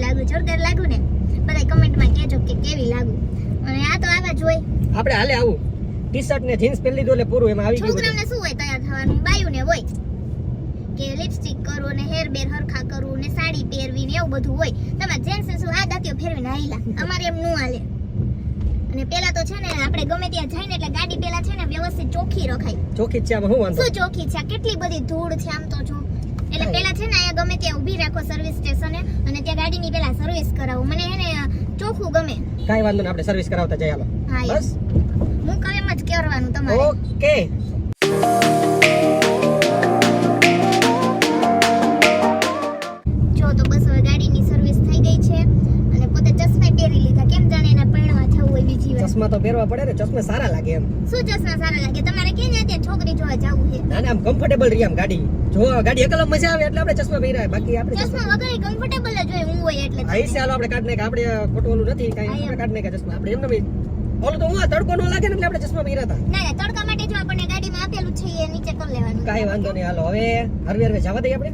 લાગુ? જોરદાર લાગુ ને? બધા કમેન્ટમાં કહેજો કે કેવી લાગુ. અને આ તો આવા જ હોય. આપણે હાલે આવું. ટી શર્ટ ને જીન્સ પહેરી લીધું એટલે પૂરું એમાં આવી ગયું છોકરાને શું હોય તૈયાર થવાનું? બાયુને હોય. કે લિપસ્ટિક કરવું ને હેર બેર હરખા કરવું ને સાડી પહેરવી ને એવું બધું હોય. તમારે જેન્ટ્સ શું આ દાંતીઓ ફેરવીને હાઈલા અમારે એમ નું હાલે. અને પેલા તો છે ને આપણે ગમે ત્યાં જઈને એટલે ગાડી પેલા છે ને વ્યવસ્થિત ચોખ્ખી રખાય. ચોખ્ખી છે આમાં શું વાંધો? શું ચોખ્ખી છે? કેટલી બધી ધૂળ છે આમ તો જો. એટલે પેલા છે ને અહીંયા ગમે ત્યાં ઊભી રાખો સર્વિસ સ્ટેશને અને ત્યાં ગાડીની પેલા સર્વિસ કરાવો. મને હે ને ચોખ્ખું ગમે. કાઈ વાંધો નહીં આપણે સર્વિસ કરાવતા જઈ હાલો. હા બસ. હું કહું એમ જ કરવાનું તમારે. ઓકે તો પહેરવા પડે ને ચશ્મા સારા લાગે એમ. શું ચશ્મા સારા લાગે? તમારે કે ને છોકરી જોવા જવું છે? ના ના આમ કમ્ફર્ટેબલ રહી આમ ગાડી. જો ગાડી એકલમ મજા આવે એટલે આપણે ચશ્મા પહેરાય. બાકી આપણે ચશ્મા વગર કમ્ફર્ટેબલ જ હોય હું હોય એટલે આઈ ચાલો આપણે કાઢ નાખ આપણે ખોટું ઓલું નથી કાઈ આપણે કાઢ નાખ્યા ચશ્મા. આપણે એમને બી ઓલું તો હું તડકો ન લાગે ને એટલે આપણે ચશ્મા પહેર્યા હતા ના ના તડકા માટે જો આપણને ગાડીમાં આપેલું છે એ નીચે કરી લેવાનું. કાઈ વાંધો નહીં હાલો હવે હરવે હરવે જવા દઈએ આપણે?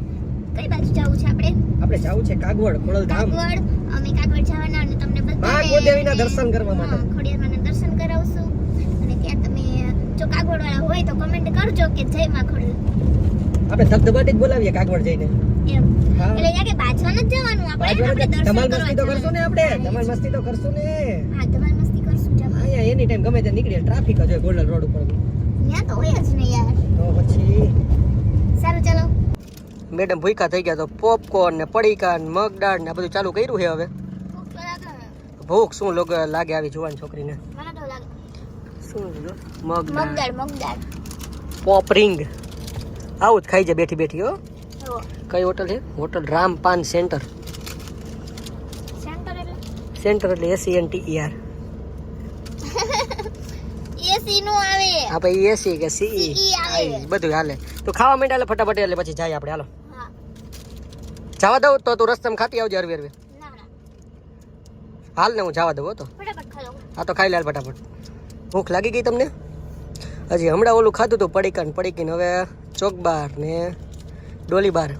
કઈ બાજુ જવું છે આપણે? આપણે જવું છે કાગવડ ખોડલધામ. કાગવડ અમે કાગવડ જવાના અને તમને મા બધાને ગોદેવીના દર્શન કરવા માટે હા, ખોડિયારમાંના દર્શન કરાવશું અને ત્યાં તમે જો કાગવડ વાળા હોય તો કમેન્ટ કરજો કે જય માં આપણે ધબધબાટી જ બોલાવીએ કાગવડ જઈને. એમ. એટલે ત્યાં કે બાજવા નથી જવાનું આપણે આપણે દર્શન મસ્તી તો કરશું ને આપણે. ધમાલ મસ્તી તો કરશું ને. હા ધમાલ મસ્તી કરશું ચાલો અહીંયા એની ટાઈમ ગમે ત્યાં નીકળીએ ટ્રાફિક જ હોય ગોલ્ડન રોડ ઉપર. ત્યાં તો હોય જ ને યાર. તો પછી? સારું ચાલો. મેડમ ભૂખા થઈ ગયા તો પોપકોર્ન ને પડીકા ને મગદાળ ને બધું ચાલુ કર્યું છે હવે? ભૂખ શું લોગ આવી જુવાન છોકરીને? મગ દાળ મગદાળ મગદાળ. પોપરિંગ આવું જ ખાઈ જાય બેઠી બેઠી હો. કઈ હોટલ છે? Hotel Rampan centre. Centre centre એટલે AC N T R AC નું આવે. આપણે એસી કે સીઈ CE બધું હાલે. તો ખાવા માંડે એટલે ફટાફટ એટલે પછી જાય આપણે હાલો. હા. જવા દઉં તો તું રસ્તામાં ખાતી આવજે હરવી હરવી. હાલ ને હું જવા દઉં હો તો. આ તો ખાઈ લે ફટાફટ. ભૂખ લાગી ગઈ તમને? હજી હમણાં ઓલું ખાધું હતું પડીકા ને પડીકીને. હવે ચોકબાર ને ડોલી. બાર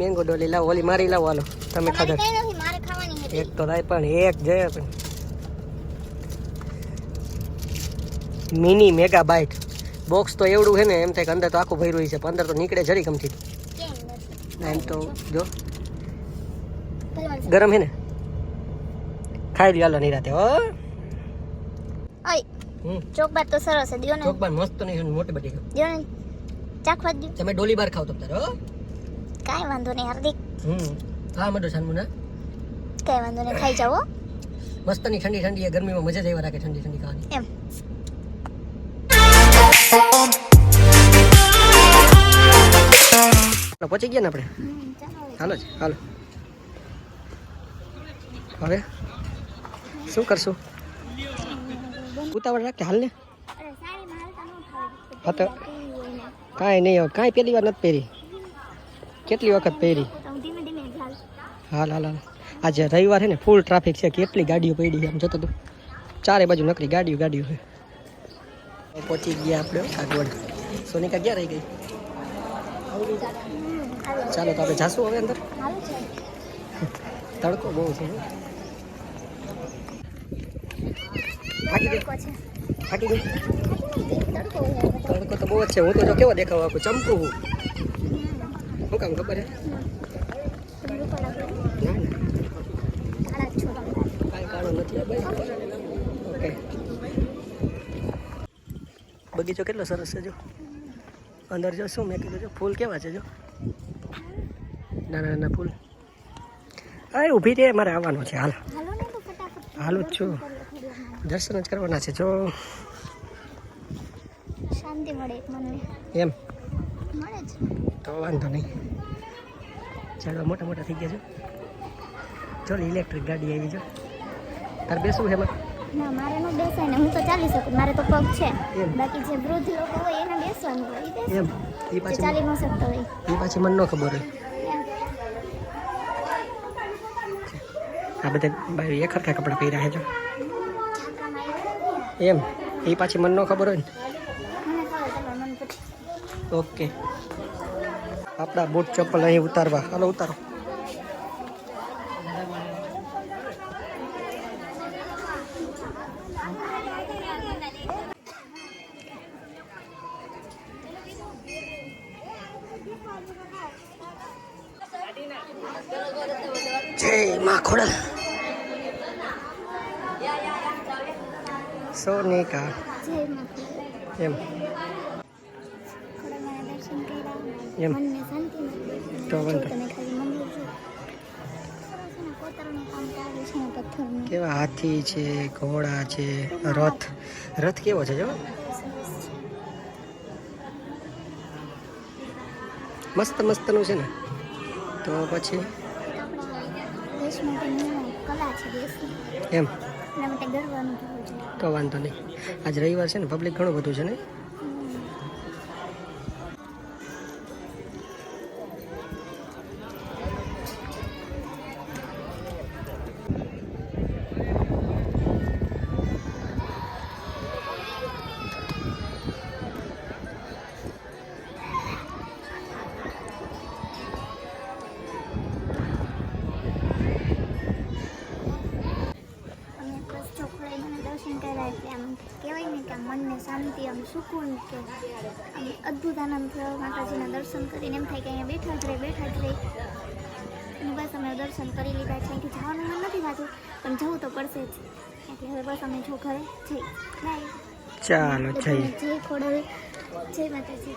મેંગો ડોલી. લાવો ઓલી મારી લાવો હાલો. તમે ખાધા. એક તો રાય પણ એક જય પણ. મિની મેગા બાઇટ બોક્સ તો એવડું છે ને એમ થાય કે અંદર તો આખું ભર્યું છે પણ અંદર તો નીકળે જરી ગમતી એમ તો જો. ગરમ છે ને? ખાઈ લ્યો હાલો નિરાતે હો. ઓય ચોકબાર તો સરસ છે દિયો ને ચોકબાર મસ્ત નહીં મોટી બધી દિયો ને ચાખવા દિયો. તમે ડોલી બાર ખાવ તો તારે હો. કાંઈ વાંધો નહીં હાર્દિક. હમ. હા મડો સાનમુના. કાંઈ વાંધો નહીં ખાઈ જાવો હો. મસ્તની ઠંડી ઠંડી ગરમીમાં મજા જ આવ્યા રાખે ઠંડી ઠંડી ખાવાની. એમ. પહોંચી ગયા ને આપણે. હાલો જ હાલો. હવે? શું કરશું? ઉતાવળ રાખે હાલ ને. હા તો. કાંઈ નહીં હવે કાંઈ પહેલી વાર નથી પહેરી. કેટલી વખત પહેરી. હાલ. હાલ હાલ આજે રવિવાર છે ને ફૂલ ટ્રાફિક છે કેટલી ગાડીઓ પડી છે આમ જતો તો. ચારે બાજુ નકરી ગાડીઓ ગાડીઓ છે. પહોંચી ગયા આપણે કાગવડ સોનિકા ક્યાં રહી ગઈ? ચાલો તો આપણે જાશું હવે અંદર. તડકો બહુ છે થાકી ગઈ. છે. થાકી ગઈ. તડકો તો. બહુ જ છે. હું તો જો કેવો દેખાવ આપું? ચમકું હું. શું કામ ખબર હે? બગીચો કેટલો સરસ છે જો. અંદર જો શું મેં કીધું જો ફૂલ કેવા છે જો. નાના નાના ફૂલ. અરે ઊભી રે મારે આવવાનું છે. હાલ. હાલું જ છું. દર્શન જ કરવાના છે જો. શાંતિ મળે મને એમ. મળે જ. તો વાંધો નહીં. ચાલો મોટા મોટા થઈ ગયા છો. ચાલો ઇલેક્ટ્રિક ગાડી આવી જો તારે બેસવું છે ના મારે ન બેસાય ને હું તો ચાલી શકું. મારે તો પગ છે. બાકી જે વૃદ્ધ લોકો હોય એને બેસવાનું હોય એમ. એ પાછી ચાલી ન શકતો હોય. એ પાછી મને ન ખબર હોય. આ બધા એક હરખા કપડાં પહેર્યા છે જો. એમ. એ પાછી મને ન ખબર હોય ને? ઓકે. આપણા બૂટ ચપ્પલ અહીં ઉતારવા. હાલો, ઉતારો. જય માં ખોડા. સોનિકા. એમ. એમ. તો કેવા હાથી છે ઘોડા છે રથ. રથ કેવો છે જો? મસ્ત મસ્તનું છે ને. તો પછી? એમ. એના વાંધો નહીં. આજ રવિવાર છે ને પબ્લિક ઘણું બધું છે ને? કર્યા એટલે આમ કહેવાય ને કે આ મનને શાંતિ આમ સુકૂન કે આમ અદ્ભુત આનંદ માતાજીના દર્શન કરીને એમ થાય કે અહીંયા બેઠા જ રહે. બેઠા જ રહે અને બસ અમે દર્શન કરી લીધા છે. અહીંથી જવાનું મન નથી થતું પણ જવું તો પડશે જ એટલે હવે બસ અમે જો ઘરે જઈ બાય ચાલો જય ખોડલ. જય માતાજી.